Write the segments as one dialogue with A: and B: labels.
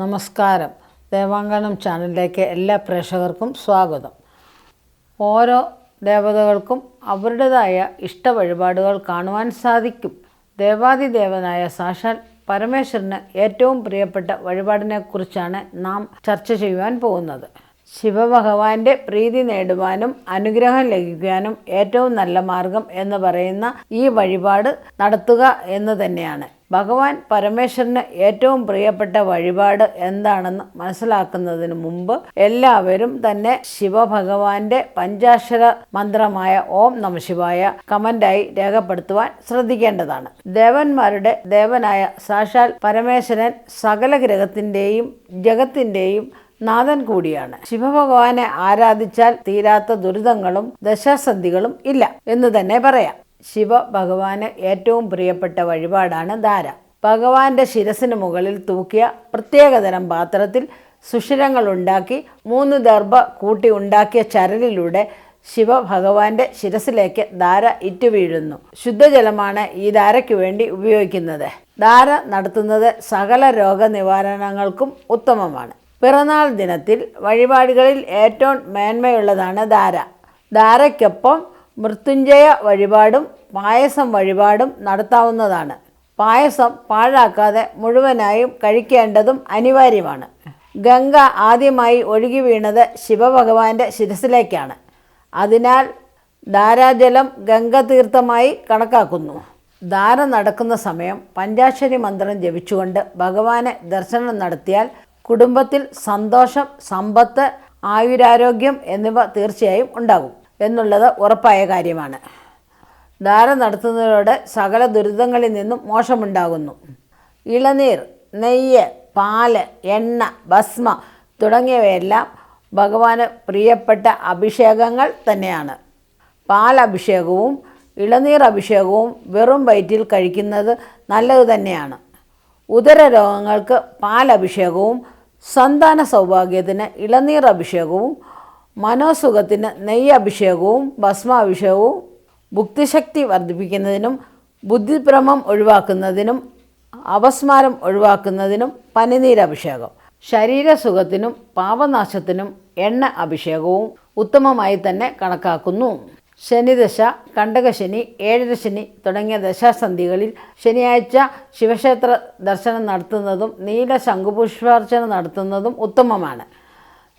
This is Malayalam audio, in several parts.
A: നമസ്കാരം. ദേവാങ്കണം ചാനലിലേക്ക് എല്ലാ പ്രേക്ഷകർക്കും സ്വാഗതം. ഓരോ ദേവതകൾക്കും അവരുടേതായ ഇഷ്ട വഴിപാടുകൾ കാണുവാൻ സാധിക്കും. ദേവാദിദേവനായ സാക്ഷാൽ പരമേശ്വരന് ഏറ്റവും പ്രിയപ്പെട്ട വഴിപാടിനെക്കുറിച്ചാണ് നാം ചർച്ച ചെയ്യുവാൻ പോകുന്നത്. ശിവഭഗവാന്റെ പ്രീതി നേടുവാനും അനുഗ്രഹം ലഭിക്കാനും ഏറ്റവും നല്ല മാർഗം എന്ന് പറയുന്ന ഈ വഴിപാട് നടത്തുക എന്ന് തന്നെയാണ്. ഭഗവാൻ പരമേശ്വരന് ഏറ്റവും പ്രിയപ്പെട്ട വഴിപാട് എന്താണെന്ന് മനസ്സിലാക്കുന്നതിന് മുമ്പ് എല്ലാവരും തന്നെ ശിവഭഗവാന്റെ പഞ്ചാക്ഷര മന്ത്രമായ ഓം നമ ശിവായ കമന്റായി രേഖപ്പെടുത്തുവാൻ ശ്രദ്ധിക്കേണ്ടതാണ്. ദേവന്മാരുടെ ദേവനായ സാക്ഷാൽ പരമേശ്വരൻ സകല ഗ്രഹത്തിന്റെയും ജഗത്തിന്റെയും നാഥൻ കൂടിയാണ്. ശിവഭഗവാനെ ആരാധിച്ചാൽ തീരാത്ത ദുരിതങ്ങളും ദശാസന്ധികളും ഇല്ല എന്ന് തന്നെ പറയാം. ശിവ ഭഗവാന് ഏറ്റവും പ്രിയപ്പെട്ട വഴിപാടാണ് ധാര. ഭഗവാന്റെ ശിരസിന് മുകളിൽ തൂക്കിയ പ്രത്യേകതരം പാത്രത്തിൽ സുഷിരങ്ങൾ ഉണ്ടാക്കി മൂന്ന് ദർഭ കൂട്ടി ഉണ്ടാക്കിയ ചരലിലൂടെ ശിവഭഗവാന്റെ ശിരസിലേക്ക് ധാര ഇറ്റുവീഴുന്നു ശുദ്ധജലമാണ് ഈ ധാരയ്ക്ക് വേണ്ടി ഉപയോഗിക്കുന്നത്. ധാര നടത്തുന്നത് സകല രോഗനിവാരണങ്ങൾക്കും ഉത്തമമാണ്. പിറന്നാൾ ദിനത്തിൽ വഴിപാടുകളിൽ ഏറ്റവും മേന്മയുള്ളതാണ് ധാര. ധാരയ്ക്കൊപ്പം മൃത്യുഞ്ജയ വഴിപാടും പായസം വഴിപാടും നടത്താവുന്നതാണ്. പായസം പാഴാക്കാതെ മുഴുവനായും കഴിക്കേണ്ടതും അനിവാര്യമാണ്. ഗംഗ ആദ്യമായി ഒഴുകി വീണത് ശിവഭഗവാന്റെ ശിരസിലേക്കാണ്. അതിനാൽ ധാരാജലം ഗംഗതീർത്ഥമായി കണക്കാക്കുന്നു. ധാര നടക്കുന്ന സമയം പഞ്ചാക്ഷരി മന്ത്രം ജപിച്ചുകൊണ്ട് ഭഗവാനെ ദർശനം നടത്തിയാൽ കുടുംബത്തിൽ സന്തോഷം സമ്പത്ത് ആയുരാരോഗ്യം എന്നിവ തീർച്ചയായും ഉണ്ടാകും എന്നുള്ളത് ഉറപ്പായ കാര്യമാണ്. ധാര നടത്തുന്നതിലൂടെ സകല ദുരിതങ്ങളിൽ നിന്നും മോശമുണ്ടാകുന്നു. ഇളനീർ നെയ്യ് പാൽ എണ്ണ ഭസ്മ തുടങ്ങിയവയെല്ലാം ഭഗവാന് പ്രിയപ്പെട്ട അഭിഷേകങ്ങൾ തന്നെയാണ്. പാലഭിഷേകവും ഇളനീർ അഭിഷേകവും വെറും വയറ്റിൽ കഴിക്കുന്നത് നല്ലത് തന്നെയാണ്. ഉദര രോഗങ്ങൾക്ക് പാലഭിഷേകവും സന്താന സൗഭാഗ്യത്തിന് ഇളനീർ അഭിഷേകവും മനോസുഖത്തിന് നെയ്യ് അഭിഷേകവും ഭസ്മാഭിഷേകവും ഭുക്തിശക്തി വർദ്ധിപ്പിക്കുന്നതിനും ബുദ്ധിഭ്രമം ഒഴിവാക്കുന്നതിനും അപസ്മാരം ഒഴിവാക്കുന്നതിനും പനിനീരഭിഷേകം ശരീരസുഖത്തിനും പാപനാശത്തിനും എണ്ണ അഭിഷേകവും ഉത്തമമായി തന്നെ കണക്കാക്കുന്നു. ശനിദശ കണ്ടകശനി ഏഴരശനി തുടങ്ങിയ ദശാസന്ധികളിൽ ശനിയാഴ്ച ശിവക്ഷേത്ര ദർശനം നടത്തുന്നതും നീല ശംഖുപുഷ്പാർച്ചന നടത്തുന്നതും ഉത്തമമാണ്.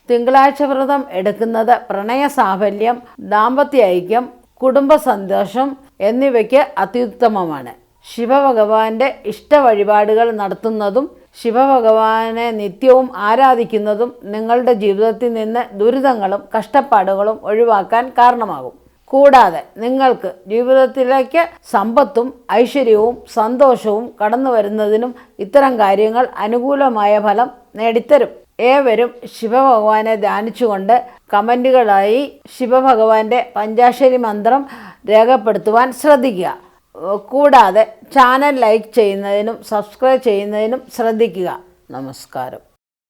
A: തിങ്കളാഴ്ച വ്രതം എടുക്കുന്നത് പ്രണയ സാഫല്യം ദാമ്പത്യ ഐക്യം കുടുംബ സന്തോഷം എന്നിവയ്ക്ക് അത്യുത്തമമാണ്. ശിവഭഗവാന്റെ ഇഷ്ട വഴിപാടുകൾ നടത്തുന്നതും ശിവഭഗവാനെ നിത്യവും ആരാധിക്കുന്നതും നിങ്ങളുടെ ജീവിതത്തിൽ നിന്ന് ദുരിതങ്ങളും കഷ്ടപ്പാടുകളും ഒഴിവാക്കാൻ കാരണമാകും. കൂടാതെ നിങ്ങൾക്ക് ജീവിതത്തിലേക്ക് സമ്പത്തും ഐശ്വര്യവും സന്തോഷവും കടന്നു വരുന്നതിനും ഇത്തരം കാര്യങ്ങൾ അനുകൂലമായ ഫലം നേടിത്തരും. ഏവരും ശിവഭഗവാനെ ധ്യാനിച്ചുകൊണ്ട് കമന്റുകളായി ശിവഭഗവാന്റെ പഞ്ചാക്ഷരി മന്ത്രം രേഖപ്പെടുത്തുവാൻ ശ്രദ്ധിക്കുക. കൂടാതെ ചാനൽ ലൈക്ക് ചെയ്യുന്നതിനും സബ്സ്ക്രൈബ് ചെയ്യുന്നതിനും ശ്രദ്ധിക്കുക. നമസ്കാരം.